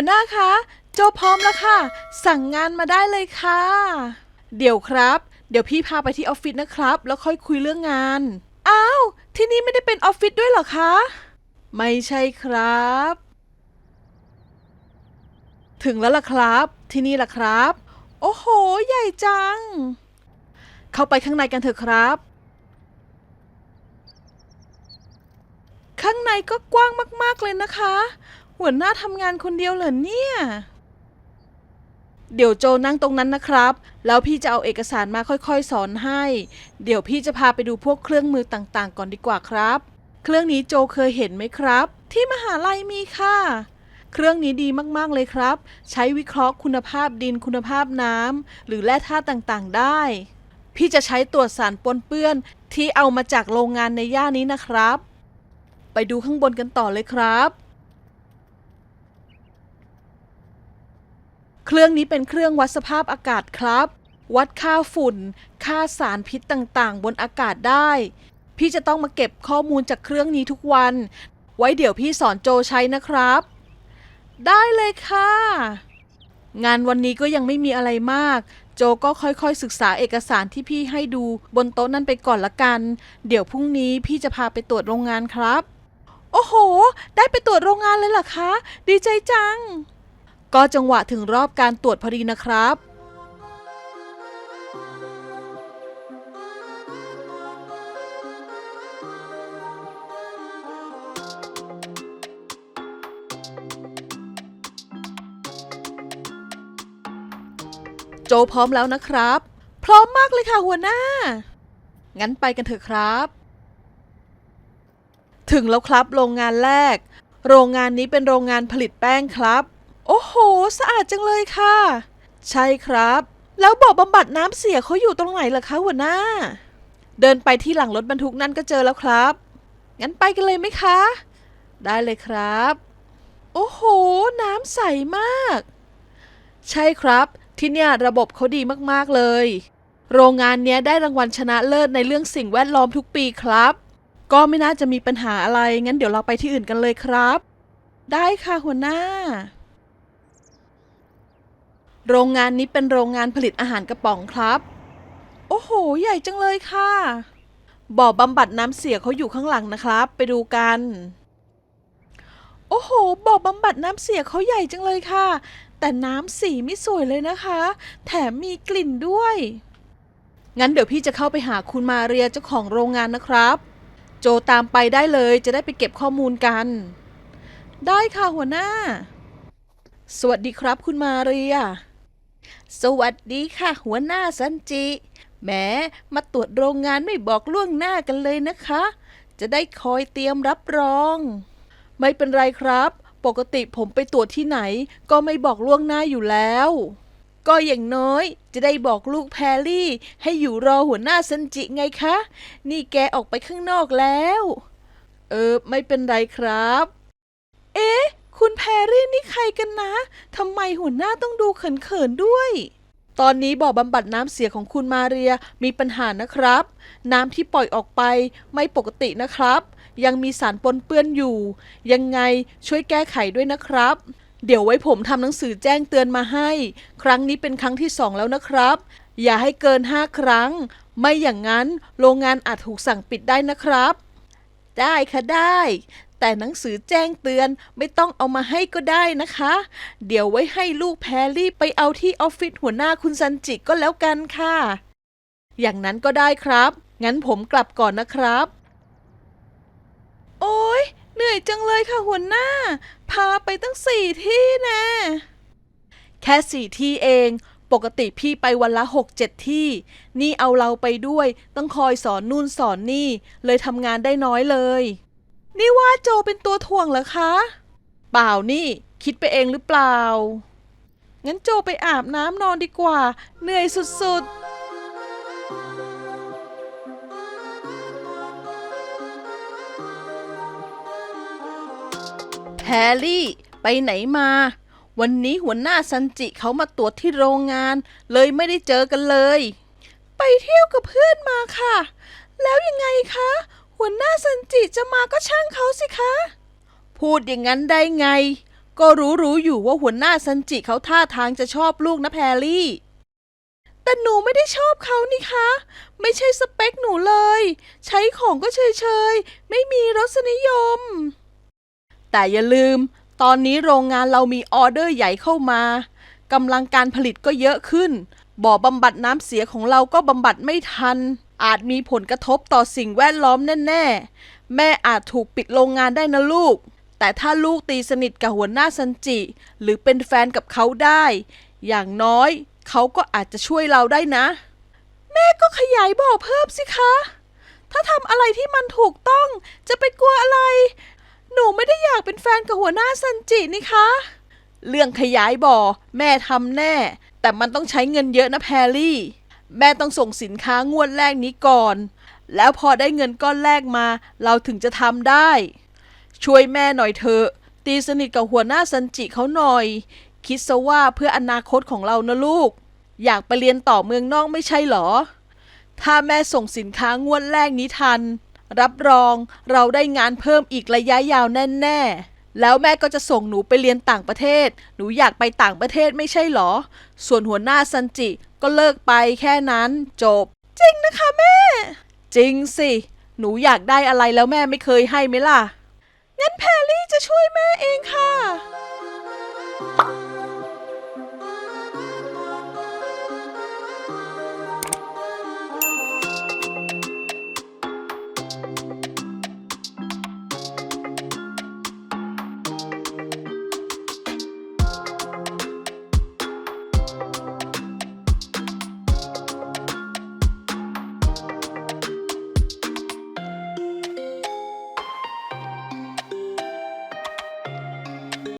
วหน้าคะ โจพร้อมแล้วค่ะ สั่งงานมาได้เลยค่ะ เดี๋ยวครับ เดี๋ยวพี่พาไปที่ออฟฟิศนะครับ แล้วค่อยคุยเรื่องงาน อ้าว ที่นี่ไม่ได้เป็นออฟฟิศด้วยเหรอคะ ไม่ใช่ครับ ถึงแล้วล่ะครับ ที่นี่ล่ะครับ โอ้โห ใหญ่จัง เข้าไปข้างในกันเถอะครับ ข้างในก็กว้างมากๆเลยนะคะ หัวหน้าทำงานคนเดียวเหรอเนี่ย เดี๋ยวโจนั่งตรงนั้นนะครับ แล้วพี่จะเอาเอกสารมาค่อยๆ สอนให้ เดี๋ยวพี่จะพาไปดูพวกเครื่องมือต่างๆ ก่อนดีกว่าครับ เครื่องนี้โจเคยเห็นไหมครับ ที่มหาลัยมีค่ะ เครื่องนี้ดีมากๆเลยครับ ใช้วิเคราะห์คุณภาพดินคุณภาพน้ำหรือแร่ธาตุต่างๆ ได้ พี่จะใช้ตรวจสารปนเปื้อนที่เอามาจากโรงงานในย่านนี้นะครับ ไปดูข้างบนกันต่อเลยครับ เครื่องนี้เป็นเครื่องวัดสภาพอากาศครับ วัดค่าฝุ่น ค่าสารพิษต่างๆ บนอากาศได้ พี่จะต้องมาเก็บข้อมูลจากเครื่องนี้ทุกวัน ไว้เดี๋ยวพี่สอนโจใช้นะครับ ได้เลยค่ะ งานวันนี้ก็ยังไม่มีอะไรมาก โจก็ค่อยๆศึกษาเอกสารที่พี่ให้ดูบนโต๊ะนั่นไปก่อนละกัน เดี๋ยวพรุ่งนี้พี่จะพาไปตรวจโรงงานครับ โอ้โห ได้ไปตรวจโรงงานเลยเหรอคะ ดีใจจัง ก็จังหวะถึงรอบการตรวจพอดีนะครับ โจพร้อมแล้วนะครับ พร้อมมากเลยค่ะหัวหน้า งั้นไปกันเถอะครับ ถึงแล้วครับโรงงานแรก โรงงานนี้เป็นโรงงานผลิตแป้งครับ โอ้โห สะอาดจังเลยค่ะ ใช่ครับ แล้วบ่อบำบัดน้ำเสียเขาอยู่ตรงไหนล่ะคะหัวหน้า เดินไปที่หลังรถบรรทุกนั่นก็เจอแล้วครับ งั้นไปกันเลยไหมคะ ได้เลยครับ โอ้โห น้ำใสมาก ใช่ครับ ที่เนี่ยระบบเขาดีมากๆเลย โรงงานเนี้ยได้รางวัลชนะเลิศในเรื่องสิ่งแวดล้อมทุกปีครับ ก็ไม่น่าจะมีปัญหาอะไร งั้นเดี๋ยวเราไปที่อื่นกันเลยครับ ได้ค่ะหัวหน้า โรงงานนี้เป็นโรงงานผลิตอาหารกระป๋องครับ โอ้โห ใหญ่จังเลยค่ะ บ่อบำบัดน้ำเสียเขาอยู่ข้างหลังนะครับ ไปดูกัน โอ้โห บ่อบำบัดน้ำเสียเขาใหญ่จังเลยค่ะ แต่น้ำสีไม่สวยเลยนะคะ แถมมีกลิ่นด้วย งั้นเดี๋ยวพี่จะเข้าไปหาคุณมาเรียเจ้าของโรงงานนะครับ โจตามไปได้เลยจะได้ไปเก็บข้อมูลกัน ได้ค่ะหัวหน้า สวัสดีครับคุณมาเรีย สวัสดีค่ะ หัวหน้าสันจิแหมมาตรวจโรงงานไม่บอกล่วงหน้ากันเลยนะคะ จะได้คอยเตรียมรับรอง ไม่เป็นไรครับ ปกติผมไปตรวจที่ไหน ก็ไม่บอกล่วงหน้าอยู่แล้ว ก็อย่างน้อย จะได้บอกลูกแพรรี่ ให้อยู่รอหัวหน้าซันจิไงคะ นี่แกออกไปข้างนอกแล้ว เออ ไม่เป็นไรครับ เอ๊ะ คุณแพรรี่นี่ใครกันนะ ทำไมหัวหน้าต้องดูเขินๆด้วย ตอนนี้บ่อบำบัดน้ำเสียของคุณมาเรียมีปัญหานะครับ น้ำที่ปล่อยออกไปไม่ปกตินะครับ ยังมีสารปนเปื้อนอยู่ ยังไงช่วยแก้ไขด้วยนะครับ เดี๋ยวไว้ผมทำหนังสือแจ้งเตือนมาให้ ครั้งนี้เป็นครั้งที่สองแล้วนะครับ อย่าให้เกินห้าครั้ง ไม่อย่างนั้นโรงงานอาจถูกสั่งปิดได้นะครับได้ค่ะได้ แต่หนังสือแจ้งเตือนไม่ต้องเอามาให้ก็ได้นะคะ เดี๋ยวไว้ให้ลูกแพรรี่ไปเอาที่ออฟฟิศหัวหน้าคุณซันจิก็แล้วกันค่ะ อย่างนั้นก็ได้ครับ งั้นผมกลับก่อนนะครับ โอ้ยเหนื่อยจังเลยค่ะหัวหน้า พาไปตั้งสี่ที่แนะ แค่สี่ที่เอง ปกติพี่ไปวันละหกเจ็ดที่ นี่เอาเราไปด้วย ต้องคอยสอนนู่นสอนนี่ เลยทำงานได้น้อยเลย นี่ว่าโจเป็นตัวถ่วงเหรอคะ เปล่านี่ คิดไปเองหรือเปล่า งั้นโจไปอาบน้ำนอนดีกว่า เหนื่อยสุดๆแพรรี่ ไปไหนมา วันนี้หัวหน้าซันจิเขามาตรวจที่โรงงาน เลยไม่ได้เจอกันเลย ไปเที่ยวกับเพื่อนมาค่ะ แล้วยังไงคะ หัวหน้าซันจิจะมาก็ช่างเขาสิคะ พูดอย่างนั้นได้ไง ก็รู้รู้ๆอยู่ว่าหัวหน้าซันจิเขาท่าทางจะชอบลูกนะแพรรี่ แต่หนูไม่ได้ชอบเขานี่คะ ไม่ใช่สเปคหนูเลย ใช้ของก็เฉยๆไม่มีรสนิยม แต่อย่าลืม ตอนนี้โรงงานเรามีออเดอร์ใหญ่เข้ามากำลังการผลิตก็เยอะขึ้น บ่อบำบัดน้ำเสียของเราก็บำบัดไม่ทัน อาจมีผลกระทบต่อสิ่งแวดล้อมแน่ๆ แม่อาจถูกปิดโรงงานได้นะลูก แต่ถ้าลูกตีสนิทกับหัวหน้าซันจิ หรือเป็นแฟนกับเขาได้ อย่างน้อยเขาก็อาจจะช่วยเราได้นะ แม่ก็ขยายบ่อเพิ่มสิคะ ถ้าทำอะไรที่มันถูกต้องจะไปกลัวอะไร หนูไม่ได้อยากเป็นแฟนกับหัวหน้าซันจินี่คะ เรื่องขยายบ่อ แม่ทำแน่ แต่มันต้องใช้เงินเยอะนะแพรรี่ แม่ต้องส่งสินค้างวดแรกนี้ก่อน แล้วพอได้เงินก้อนแรกมา เราถึงจะทำได้ ช่วยแม่หน่อยเถอะตีสนิทกับหัวหน้าซันจิเขาหน่อย คิดซะว่าเพื่ออนาคตของเรานะลูก อยากไปเรียนต่อเมืองนอกไม่ใช่หรอ ถ้าแม่ส่งสินค้างวดแรกนี้ทัน รับรองเราได้งานเพิ่มอีกระยะยาวแน่ ๆ แล้วแม่ก็จะส่งหนูไปเรียนต่างประเทศ หนูอยากไปต่างประเทศไม่ใช่เหรอ ส่วนหัวหน้าซันจิก็เลิกไปแค่นั้นจบ จริงนะคะแม่ จริงสิ หนูอยากได้อะไรแล้วแม่ไม่เคยให้ไหมล่ะ งั้นแพรรี่จะช่วยแม่เองค่ะ